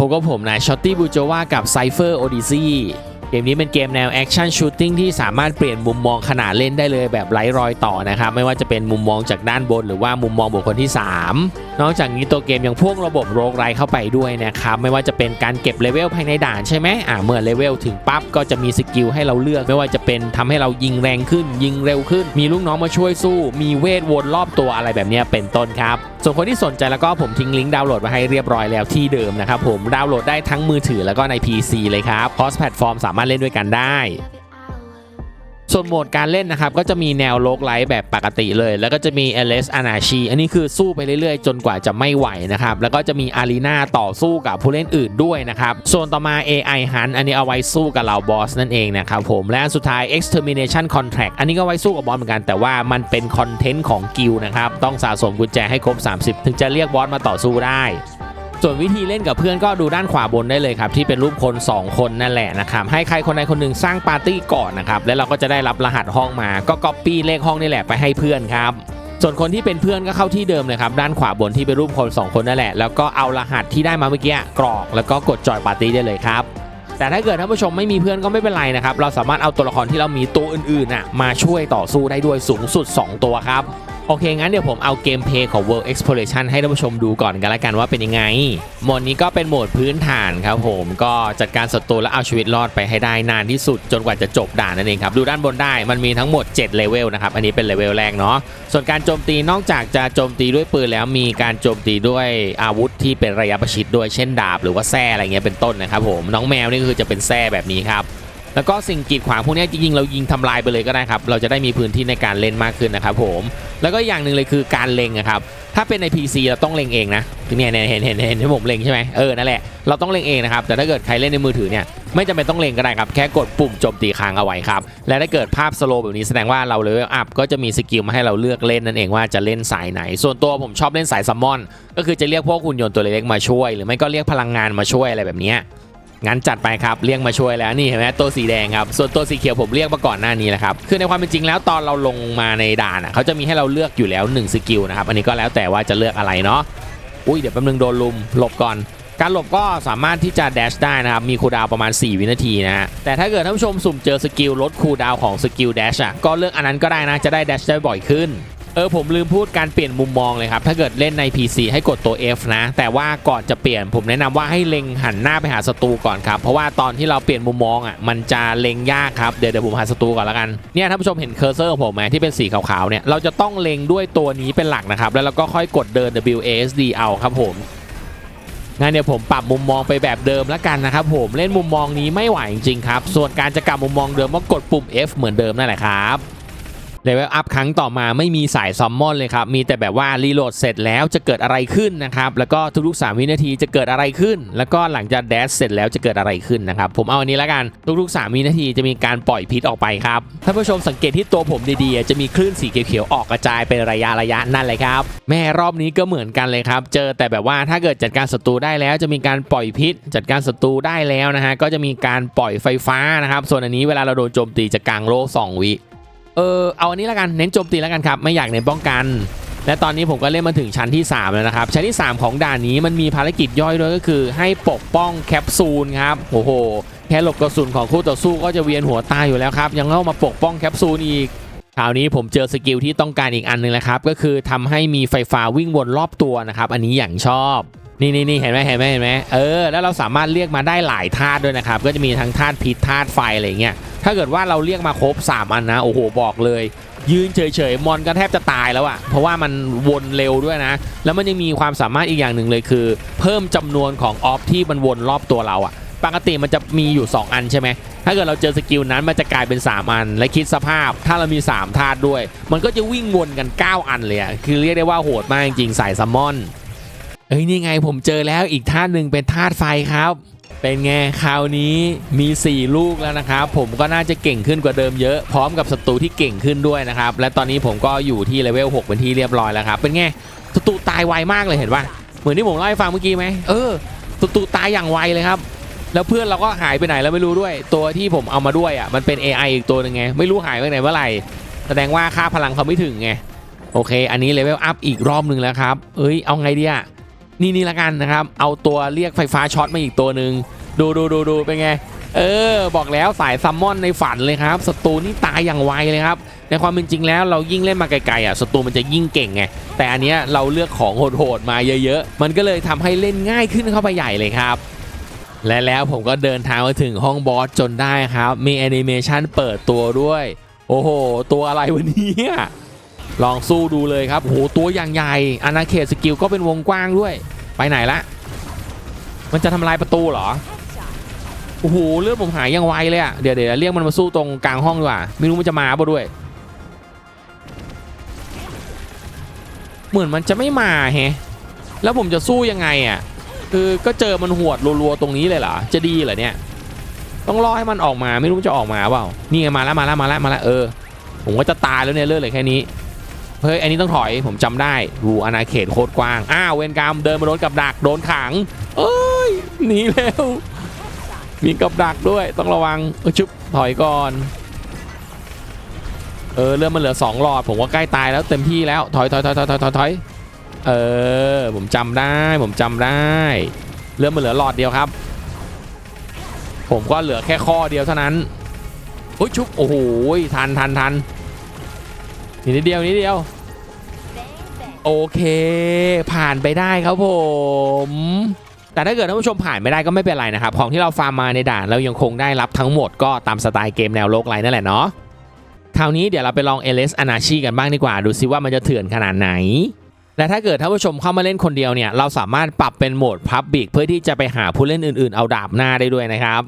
พบกับผมนายชอตตี้บูโจวากับ Cypher Odyssey เกมนี้เป็นเกมแนวแอคชั่นชูตติ้งที่สามารถเปลี่ยนมุมมองขนาดเล่นได้เลยแบบไร้รอยต่อนะครับ ไม่ว่าจะเป็นมุมมองจากด้านบน หรือว่ามุมมองบุคคลที่ 3 นอกจากนี้ตัวเกมยังพ่วงระบบโรกไรเข้าไปด้วยนะครับไม่ว่าจะเป็นการเก็บเลเวลภายในด่านใช่ไหมอ่าเมื่อเลเวลถึงปั๊บก็จะมีสกิลให้เราเลือก ไม่ว่าจะเป็นทำให้เรายิงแรงขึ้น ยิงเร็วขึ้น มีลูกน้องมาช่วยสู้ มีเวทวนรอบตัวอะไรแบบนี้เป็นต้นครับส่วนคนที่สนใจแล้วก็ผมทิ้งลิงก์ดาวน์โหลดมาให้เรียบร้อยแล้วที่เดิมนะครับผมดาวน์โหลดได้ทั้งมือถือแล้วก็ใน PC เลยครับพอสแพลตฟอร์มสามารถเล่นด้วยกันได้ ส่วนโหมดการเล่นนะครับ ก็จะมีแนวโลกไลท์แบบปกติเลย แล้วก็จะมี LS a n a c h i อันนี้คือสู้ไปเรื่อยๆ จนกว่าจะไม่ไหวนะครับ แล้วก็จะมีอารีนาต่อสู้กับผู้เล่นอื่นด้วยนะครับส่วนต่อมา AI Hunt อันนี้เอาไว้สู้กับเหล่าบอสนั่นเองนะครับผม และสุดท้าย Extermination Contract อันนี้ก็ไว้สู้กับบอสเหมือนกัน แต่ว่ามันเป็นคอนเทนต์ของกิลนะครับ ต้องสะสมกุญแจให้ครบ 30 ถึงจะเรียกบอสมาต่อสู้ได้ ส่วนวิธีเล่นกับเพื่อนก็ดูด้านขวาบนได้เลยครับ ที่เป็นรูปคน 2 คนนั่นแหละนะครับ ให้ใครคนใดคนหนึ่งสร้างปาร์ตี้ก่อนนะครับ แล้วเราก็จะได้รับรหัสห้องมาก็ก๊อปปี้เลขห้องนี่แหละไปให้เพื่อนครับส่วนคนที่เป็นเพื่อนก็เข้าที่เดิมเลยครับ ด้านขวาบนที่เป็นรูปคน 2 คนนั่นแหละ แล้วก็เอารหัสที่ได้มาเมื่อกี้กรอก แล้วก็กดจอยปาร์ตี้ได้เลยครับ แต่ถ้าเกิดท่านผู้ชมไม่มีเพื่อนก็ไม่เป็นไรนะครับ เราสามารถเอาตัวละครที่เรามีตัวอื่นๆน่ะมาช่วยต่อสู้ได้ด้วยสูงสุด 2 ตัวครับ โอเค งั้นเดี๋ยวผมเอาเกมเพย์ของ World Exploration ให้ท่านผู้ชมดูก่อนกันละกันว่าเป็นยังไง โหมดนี้ก็เป็นโหมดพื้นฐานครับผมก็จัดการศัตรูและเอาชีวิตรอดไปให้ได้นานที่สุดจนกว่าจะจบด่านนั่นเองครับ ดูด้านบนได้มันมีทั้งหมด 7 เลเวลนะครับ อันนี้เป็นเลเวลแรกเนาะส่วนการโจมตีนอกจากจะโจมตีด้วยปืนแล้วมีการโจมตีด้วยอาวุธที่เป็นระยะประชิดด้วยเช่นดาบ หรือว่าแส้อะไรเงี้ยเป็นต้นนะครับผมน้องแมวนี่คือจะเป็นแส้แบบนี้ครับ แล้วก็สิ่งกีดขวางพวกนี้ยจริงๆเรายิงทำลายไปเลยก็ได้ครับ เราจะได้มีพื้นที่ในการเล่นมากขึ้นนะครับผม แล้วก็อย่างหนึ่งเลยคือการเล็งอะครับ ถ้าเป็นใน PC เราต้องเล็งเองนะเนี่ยเนี่ยเห็นเห็นเห็นที่ผมเล็งใช่ไหมเออ นั่นแหละ เราต้องเล็งเองนะครับ แต่ถ้าเกิดใครเล่นในมือถือเนี่ย ไม่จำเป็นต้องเล็งก็ได้ครับ แค่กดปุ่มโจมตีค้างเอาไว้ครับ และถ้าเกิดภาพสโลว์แบบนี้แสดงว่าเราเลเวลอัพก็จะมีสกิลมาให้เราเลือกเล่นนั่นเองว่าจะเล่นสายไหน ส่วนตัวผมชอบเล่นสายซัมมอน ก็คือจะเรียกพวกหุ่นยนต์ตัวเล็กๆมาช่วย หรือไม่ก็เรียกพลังงานมาช่วยอะไรแบบนี้ งั้นจัดไปครับเรียกมาช่วยแล้วนี่เห็นไหมตัวสีแดงครับส่วนตัวสีเขียวผมเรียกมาก่อนหน้านี้แหละครับคือในความเป็นจริงแล้วตอนเราลงมาในด่านอะเขาจะมีให้เราเลือกอยู่แล้ว1สกิลนะครับอันนี้ก็แล้วแต่ว่าจะเลือกอะไรเนาะอุ้ยเดี๋ยวแป๊บนึงโดนลุมหลบก่อนการหลบก็สามารถที่จะแดชได้นะครับ มีคูดาวประมาณ 4 วินาทีนะฮะ แต่ถ้าเกิดท่านผู้ชมสุ่มเจอสกิลลดคูดาวของสกิลแดชอะ ก็เลือกอันนั้นก็ได้นะ จะได้แดชได้บ่อยขึ้น เออผมลืมพูดการเปลี่ยนมุมมองเลยครับ ถ้าเกิดเล่นใน PC ให้กดตัว F นะ แต่ว่าก่อนจะเปลี่ยนผมแนะนำว่าให้เล็งหันหน้าไปหาศัตรูก่อนครับ เพราะว่าตอนที่เราเปลี่ยนมุมมองอะมันจะเล็งยากครับ เดี๋ยวเดี๋ยวผมหาศัตรูก่อนละกันเนี่ยท่านผู้ชมเห็นเคอร์เซอร์ของผมไหมที่เป็นสีขาวๆเนี่ยเราจะต้องเล็งด้วยตัวนี้เป็นหลักนะครับแล้วเราก็ค่อยกดเดิน WASD เอาครับผมงั้นเดี๋ยวผมปรับมุมมองไปแบบเดิมแล้วกันนะครับผมเล่นมุมมองนี้ไม่ไหวจริงๆครับส่วนการจะกลับมุมมองเดิมก็กดปุ่ม F เหมือนเดิมนั่นแหละครับ เลเวลอัพครั้งต่อมาไม่มีสายซัมมอนเลยครับ มีแต่แบบว่ารีโหลดเสร็จแล้วจะเกิดอะไรขึ้นนะครับ แล้วก็ทุกๆ 3 วินาทีจะเกิดอะไรขึ้น แล้วก็หลังจากแดชเสร็จแล้วจะเกิดอะไรขึ้นนะครับ ผมเอาอันนี้แล้วกัน ทุกๆ 3 วินาทีจะมีการปล่อยพิษออกไปครับ ท่านผู้ชมสังเกตที่ตัวผมดีๆ จะมีคลื่นสีเขียวๆออกกระจายเป็นระยะระยะนั่นเลยครับ แม่รอบนี้ก็เหมือนกันเลยครับ เจอแต่แบบว่าถ้าเกิดจัดการศัตรูได้แล้ว จะมีการปล่อยพิษ จัดการศัตรูได้แล้วนะฮะ ก็จะมีการปล่อยไฟฟ้านะครับ ส่วนอันนี้เวลาเราโดนโจมตีจะกลางโลสองวิ เออเอาอันนี้แล้วกันเน้นโจมตีแล้วกันครับไม่อยากเน้นป้องกัน และตอนนี้ผมก็เล่นมาถึงชั้นที่ 3 แล้วนะครับ ชั้นที่ 3 ของด่านนี้มันมีภารกิจย่อยด้วยก็คือ ให้ปกป้องแคปซูลครับโอ้โหแค่หลบกระสุนของคู่ต่อสู้ก็จะเวียนหัวตายอยู่แล้วครับยังเข้ามาปกป้องแคปซูลอีกคราวนี้ผมเจอสกิลที่ต้องการอีกอันหนึงแล้วครับก็คือทำให้มีไฟฟ้าวิ่งวนรอบตัวนะครับอันนี้อย่างชอบ นี่นี่นี่เห็นไหมเห็นไหมเห็นไหมเออแล้วเราสามารถเรียกมาได้หลายธาตุด้วยนะครับ ก็จะมีทั้งธาตุพิษธาตุไฟอะไรเงี้ยถ้าเกิดว่าเราเรียกมาครบ3อันนะโอ้โหบอกเลย ยืนเฉยๆมอนก็แทบจะตายแล้วอะเพราะว่ามันวนเร็วด้วยนะ แล้วมันยังมีความสามารถอีกอย่างหนึ่งเลยคือ เพิ่มจำนวนของออฟที่มันวนรอบตัวเราอะปกติมันจะมีอยู่ 2 อันใช่ไหม ถ้าเกิดเราเจอสกิลนั้นมันจะกลายเป็น 3 อัน และคิดสภาพ ถ้าเรามี 3 ธาตุด้วย มันก็จะวิ่งวนกัน 9 อันเลยอะคือเรียกได้ว่าโหดมากจริงๆสายซัมมอน เอ้ยนี่ไงผมเจอแล้วอีกธาตุหนึ่งเป็นธาตุไฟครับ เป็นไงคราวนี้มี 4 ลูกแล้วนะครับ ผมก็น่าจะเก่งขึ้นกว่าเดิมเยอะพร้อมกับศัตรูที่เก่งขึ้นด้วยนะครับ และตอนนี้ผมก็อยู่ที่เลเวล6เป็นที่เรียบร้อยแล้วครับ เป็นไงศัตรูตายไวมากเลยเห็นปะเหมือนที่ผมเล่าให้ฟังเมื่อกี้ไหมเออศัตรูตายอย่างไวเลยครับแล้วเพื่อนเราก็หายไปไหนแล้วไม่รู้ด้วย ตัวที่ผมเอามาด้วยอะมันเป็น AI อีกตัวหนึงไงไม่รู้หายไปไหนเมื่อไหร่แสดงว่าค่าพลังเขาไม่ถึงไงโอเค อันนี้เลเวลอัพอีกรอบหนึ่งแล้วครับ เอ้ยเอาไงดีอะ นี่นี่ละกันนะครับ เอาตัวเรียกไฟฟ้าช็อตมาอีกตัวหนึ่งดูดูดูดูเป็นไง เออ บอกแล้วสายซัมมอนในฝันเลยครับศัตรูนี่ตายอย่างไวเลยครับ ในความเป็นจริงแล้วเรายิ่งเล่นมาไกลๆอะศัตรูมันจะยิ่งเก่งไง แต่อันเนี้ยเราเลือกของโหดๆมาเยอะๆ มันก็เลยทำให้เล่นง่ายขึ้นเข้าไปใหญ่เลยครับ และแล้วผมก็เดินทางมาถึงห้องบอสจนได้ครับ มีแอนิเมชันเปิดตัวด้วย โอ้โห ตัวอะไรวันนี้ ลองสู้ดูเลยครับโหตัวอย่างใหญ่อาณาเขตสกิลก็เป็นวงกว้างด้วย ไปไหนละ มันจะทำลายประตูเหรอโอ้โหเลือดผมหายยังไวเลยอะเดี๋ยวเดี๋ยวเรียกมันมาสู้ตรงกลางห้องดีกว่าไม่รู้มันจะมาป่ด้วย เหมือนมันจะไม่มาแฮะแล้วผมจะสู้ยังไงอะคือก็เจอมันหวดรัวๆตรงนี้เลยเหรอจะดีเหรอเนี่ย ต้องรอให้มันออกมาไม่รู้จะออกมาเปล่านี่มาแล้วมาแล้วมาแล้วมาแล้วเออ ผมก็จะตายแล้วเนี่ยเลือดเลยแค่นี้ เฮ้ย อันนี้ต้องถอยผมจำได้รูอาณาเขตโคตรกว้าง อ้าว เวนกรรมเดินมาโดนกับดักโดนขัง เอ้ย หนีแล้ว มีกับดักด้วยต้องระวังเออชุบถอยก่อน เออเริ่มมันเหลือ 2 หลอด ผมว่าใกล้ตายแล้วเต็มที่แล้ว ถอยถอยถอยถอยถอยถอยถอยเออ ผมจำได้ ผมจำได้ เริ่มมันเหลือหลอดเดียวครับ ผมก็เหลือแค่ข้อเดียวเท่านั้นโอ้ยชุบโอ้โหทันทันทัน นิดเดียวนิดเดียว โอเค ผ่านไปได้ครับผม แต่ถ้าเกิดท่านผู้ชมผ่านไม่ได้ก็ไม่เป็นไรนะครับ ของที่เราฟาร์มมาในด่านเรายังคงได้รับทั้งหมดก็ตามสไตล์เกมแนวโลกไลน์นั่นแหละเนาะคราวนี้เดี๋ยวเราไปลอง LS a n a c h i กันบ้างดีกว่า ดูซิว่ามันจะเถื่อนขนาดไหนและถ้าเกิดท่านผู้ชมเข้ามาเล่นคนเดียวเนี่ย เราสามารถปรับเป็นโหมด Public เพื่อที่จะไปหาผู้เล่นอื่นๆ เอาดาบหน้าได้ด้วยนะครับ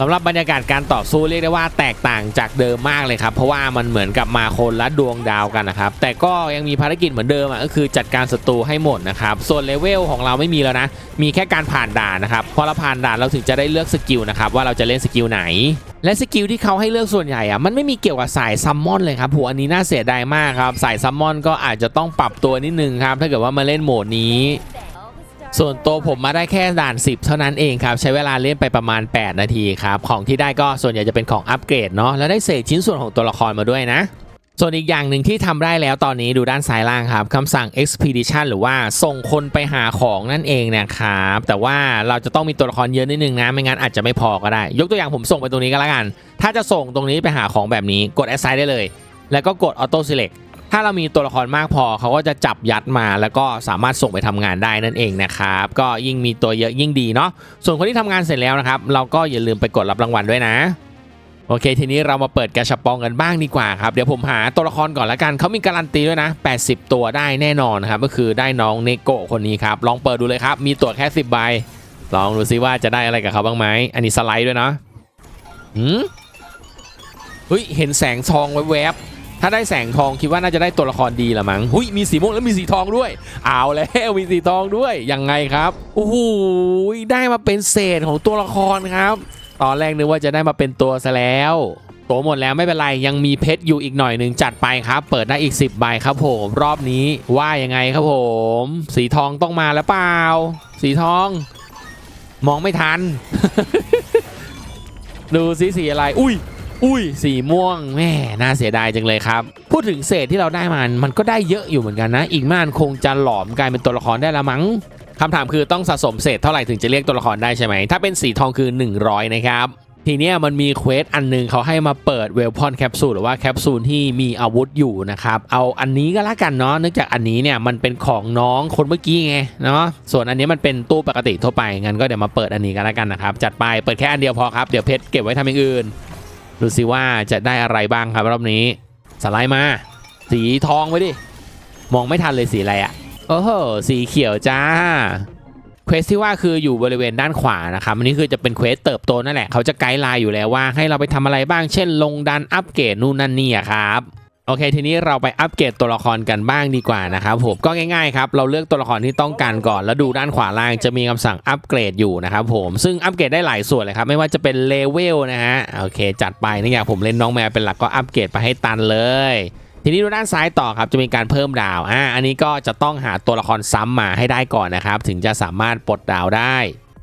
สำหรับบรรยากาศการต่อสู้เรียกได้ว่าแตกต่างจากเดิมมากเลยครับ เพราะว่ามันเหมือนกับมาคนละดวงดาวกันนะครับ แต่ก็ยังมีภารกิจเหมือนเดิมอะก็คือจัดการศัตรูให้หมดนะครับ ส่วนเลเวลของเราไม่มีแล้วนะ มีแค่การผ่านด่านนะครับพอเราผ่านด่านเราถึงจะได้เลือกสกิลนะครับว่าเราจะเล่นสกิลไหน และสกิลที่เขาให้เลือกส่วนใหญ่อะมันไม่มีเกี่ยวกับสายซัมมอนเลยครับหัวอันนี้น่าเสียดายมากครับสายซัมมอนก็อาจจะต้องปรับตัวนิดนึงครับถ้าเกิดว่ามาเล่นโหมดนี้ ส่วนตัวผมมาได้แค่ด่าน 10 เท่านั้นเองครับ ใช้เวลาเล่นไปประมาณ 8 นาทีครับ ของที่ได้ก็ส่วนใหญ่จะเป็นของอัปเกรดเนาะแล้วได้เศษชิ้นส่วนของตัวละครมาด้วยนะส่วนอีกอย่างหนึ่งที่ทำได้แล้วตอนนี้ดูด้านซ้ายล่างครับคำสั่ง expedition หรือว่าส่งคนไปหาของนั่นเองนะครับ แต่ว่าเราจะต้องมีตัวละครเยอะนิดนึงนะ ไม่งั้นอาจจะไม่พอก็ได้ ยกตัวอย่างผมส่งไปตรงนี้ก็แล้วกัน ถ้าจะส่งตรงนี้ไปหาของแบบนี้กด assign ได้เลย แล้วก็กด auto select ถ้าเรามีตัวละครมากพอเขาก็จะจับยัดมาแล้วก็สามารถส่งไปทำงานได้นั่นเองนะครับ ก็ยิ่งมีตัวเยอะยิ่งดีเนาะส่วนคนที่ทำงานเสร็จแล้วนะครับ เราก็อย่าลืมไปกดรับรางวัลด้วยนะโอเค ทีนี้เรามาเปิดกระชับปองกันบ้างดีกว่าครับ เดี๋ยวผมหาตัวละครก่อนละกัน เขามีการันตีด้วยนะ 80 ตัวได้แน่นอนครับ ก็คือได้น้องเนโกะคนนี้ครับ ลองเปิดดูเลยครับ มีตัวแค่ 10 ใบ ลองดูซิว่าจะได้อะไรกับเขาบ้างไหม อันนี้สไลด์ด้วยนะหืมเฮ้ย เห็นแสงทองแวบๆ ถ้าได้แสงทองคิดว่าน่าจะได้ตัวละครดีละมั้งหุยมีสีม่วงแล้วมีสีทองด้วย เอาแล้วมีสีทองด้วยยังไงครับโอ้โหได้มาเป็นเศษของตัวละครครับ ตอนแรกนึกว่าจะได้มาเป็นตัวซะแล้วโตหมดแล้วไม่เป็นไรยังมีเพชรอยู่อีกหน่อยหนึ่งจัดไปครับ เปิดได้อีก 10ใบครับผม รอบนี้ว่ายังไงครับผม สีทองต้องมาแล้วเปล่า สีทอง มองไม่ทัน ดูสีสีอะไร อุ้ย อุ้ยสีม่วงแม่น่าเสียดายจังเลยครับ พูดถึงเศษที่เราได้มันมันก็ได้เยอะอยู่เหมือนกันนะ อีกไมานคงจะหลอมกลายเป็นตัวละครได้ละมั้งคำถามคือต้องสะสมเศษเท่าไหร่ถึงจะเรียกตัวละครได้ใช่ไหม ถ้าเป็นสีทองคือ 100 นะครับ ทีเนี้ยมันมีเควสอันหนึงเขาให้มาเปิดเวลพอนแคปซูลหรือว่าแคปซูลที่มีอาวุธอยู่นะครับ เอาอันนี้ก็แล้วกันเนาะเนื่องจากอันนี้เนี่ยมันเป็นของน้องคนเมื่อกี้ไงเนาะส่วนอันนี้มันเป็นตู้ปกติทั่วไปงั้นก็เดี๋ยวมาเปิดอันนี้กันแล้วกันนะครับจัดไปเปิดแค่อันเดียวพอครับเดี๋ยวเพชรเก็บไว้ทำอย่างอื่น ดูสิว่าจะได้อะไรบ้างครับรอบนี้ สไลด์มา สีทองไว้ดิ มองไม่ทันเลยสีอะไรอะ่ะโอ้โหสีเขียวจ้าเควสที่ว่าคืออยู่บริเวณด้านขวานะครับอันนี้คือจะเป็นเควสเติบโตนั่นแหละเขาจะไกด์ไลน์อยู่แล้วว่าให้เราไปทำอะไรบ้างเช่น ลงดันอัปเกรดนู่นนั่นนี่ะครับ โอเค ทีนี้เราไปอัปเกรดตัวละครกันบ้างดีกว่านะครับผมก็ง่ายๆครับเราเลือกตัวละครที่ต้องการก่อน แล้วดูด้านขวาล่างจะมีคำสั่งอัปเกรดอยู่นะครับผมซึ่งอัปเกรดได้หลายส่วนเลยครับไม่ว่าจะเป็นเลเวลนะฮะโอเค จัดไปนี่อย่างผมเล่นน้องแมวเป็นหลักก็อัปเกรดไปให้ตันเลยทีนี้ดูด้านซ้ายต่อครับจะมีการเพิ่มดาวอ่าอันนี้ก็จะต้องหาตัวละครซ้ำมาให้ได้ก่อนนะครับ ถึงจะสามารถปลดดาวได้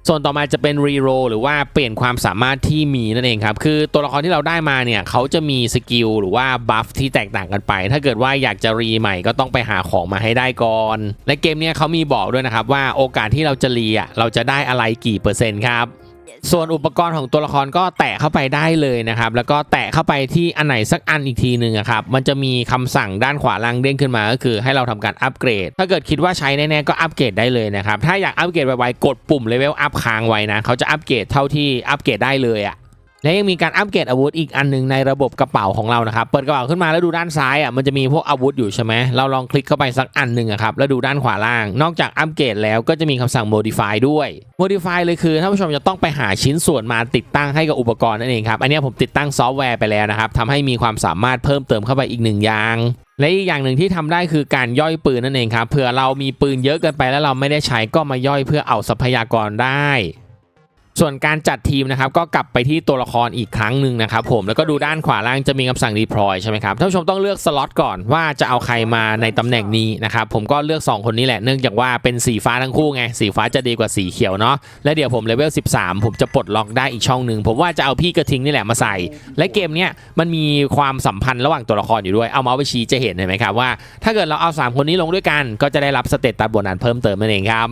ส่วนต่อมาจะเป็นรีโรหรือว่าเปลี่ยนความสามารถที่มีนั่นเองครับ คือตัวละครที่เราได้มาเนี่ยเขาจะมีสกิลหรือว่าบัฟที่แตกต่างกันไป ถ้าเกิดว่าอยากจะรีใหม่ก็ต้องไปหาของมาให้ได้ก่อน และเกมเนี้ยเขามีบอกด้วยนะครับว่าโอกาสที่เราจะรีอะเราจะได้อะไรกี่เปอร์เซ็นต์ครับ ส่วนอุปกรณ์ของตัวละครก็แตะเข้าไปได้เลยนะครับ แล้วก็แตะเข้าไปที่อันไหนสักอันอีกทีหนึ่งอะครับ มันจะมีคำสั่งด้านขวาล่างเด้งขึ้นมาก็คือให้เราทำการอัปเกรด ถ้าเกิดคิดว่าใช้แน่ๆก็อัปเกรดได้เลยนะครับ ถ้าอยากอัปเกรดไวๆกดปุ่มเลเวลอัพค้างไว้นะ เขาจะอัปเกรดเท่าที่อัปเกรดได้เลยอะ และยังมีการอัปเกรดอาวุธอีกอันหนึ่งในระบบกระเป๋าของเรานะครับ เปิดกระเป๋าขึ้นมาแล้วดูด้านซ้ายอะมันจะมีพวกอาวุธอยู่ใช่ไหมเราลองคลิกเข้าไปสักอันหนึ่งครับแล้วดูด้านขวาล่าง นอกจากอัปเกรดแล้วก็จะมีคำสั่ง modify ด้วย modify เลยคือท่านผู้ชมจะต้องไปหาชิ้นส่วนมาติดตั้งให้กับอุปกรณ์นั่นเองครับอันนี้ผมติดตั้งซอฟต์แวร์ไปแล้วนะครับทำให้มีความสามารถเพิ่มเติมเข้าไปอีกหนึ่งอย่างและอีกอย่างหนึ่งที่ทำได้คือการย่อยปืนนั่นเองครับเผื่อเรามีปืนเยอะเกินไปแล้วเราไม่ได้ใช้ก็มาย่อยเพื่อเอาทรัพยากรได้ ส่วนการจัดทีมนะครับก็กลับไปที่ตัวละครอีกครั้งหนึ่งนะครับผมแล้วก็ดูด้านขวาล่างจะมีคำสั่ง deploy ใช่ไหมครับท่านผู้ชมต้องเลือกสล็อตก่อนว่าจะเอาใครมาในตำแหน่งนี้นะครับผมก็เลือก 2 คนนี้แหละเนื่องจากว่าเป็นสีฟ้าทั้งคู่ไงสีฟ้าจะดีกว่าสีเขียวเนาะและเดี๋ยวผมเลเวล13 ผมจะปลดล็อกได้อีกช่องหนึ่งผมว่าจะเอาพี่กระทิงนี่แหละมาใส่ และเกมเนี้ยมันมีความสัมพันธ์ระหว่างตัวละครอยู่ด้วยเอาเมาส์ไปชี้จะเห็นเห็นไหมครับว่า ถ้าเกิดเราเอา 3 คนนี้ลงด้วยกัน ก็จะได้รับสเตตัสบนัสเพิ่มเติมนั่นเองครับ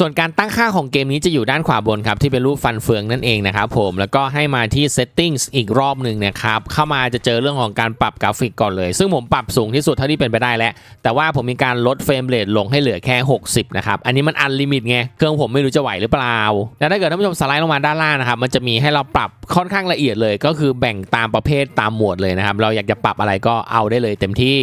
ส่วนการตั้งค่าของเกมนี้จะอยู่ด้านขวาบนครับ ที่เป็นรูปฟันเฟืองนั่นเองนะครับผมแล้วก็ให้มาที่ settings อีกรอบหนึ่งนะครับ เข้ามาจะเจอเรื่องของการปรับกราฟิกก่อนเลย ซึ่งผมปรับสูงที่สุดเท่าที่เป็นไปได้แล้ว แต่ว่าผมมีการลดเฟรมเรทลงให้เหลือแค่ 60 นะครับ อันนี้มันอันลิมิตไง เครื่องผมไม่รู้จะไหวหรือเปล่า แล้วถ้าเกิดท่านผู้ชมสไลด์ลงมาด้านล่างนะครับมันจะมีให้เราปรับค่อนข้างละเอียดเลย ก็คือแบ่งตามประเภทตามหมวดเลยนะครับเราอยากจะปรับอะไรก็เอาได้เลยเต็มที่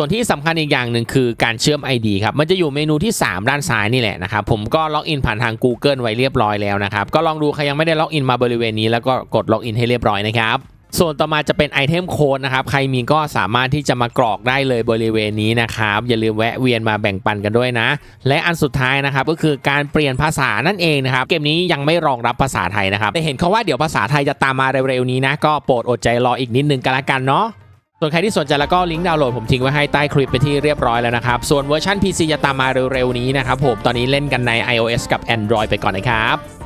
ส่วนที่สำคัญอีกอย่างหนึ่งคือการเชื่อม ID ครับ มันจะอยู่เมนูที่ 3 ด้านซ้ายนี่แหละนะครับ ผมก็ล็อกอินผ่านทาง Google ไว้เรียบร้อยแล้วนะครับ ก็ลองดูใครยังไม่ได้ล็อกอินมาบริเวณนี้แล้วก็กดล็อกอินให้เรียบร้อยนะครับส่วนต่อมาจะเป็นไอเทมโค้ดนะครับ ใครมีก็สามารถที่จะมากรอกได้เลยบริเวณนี้นะครับ อย่าลืมแวะเวียนมาแบ่งปันกันด้วยนะ และอันสุดท้ายนะครับก็คือการเปลี่ยนภาษานั่นเองนะครับ เกมนี้ยังไม่รองรับภาษาไทยนะครับแต่เห็นเขาว่าเดี๋ยวภาษาไทยจะตามมาเร็วๆนี้นะ ก็โปรดอดใจรออีกนิดนึงกันละกันเนาะ ส่วนใครที่สนใจแล้วก็ลิงก์ดาวน์โหลดผมทิ้งไว้ให้ใต้คลิปไปที่เรียบร้อยแล้วนะครับ ส่วนเวอร์ชัน PC จะตามมาเร็วๆนี้นะครับผม ตอนนี้เล่นกันใน iOS กับ Android ไปก่อนนะครับ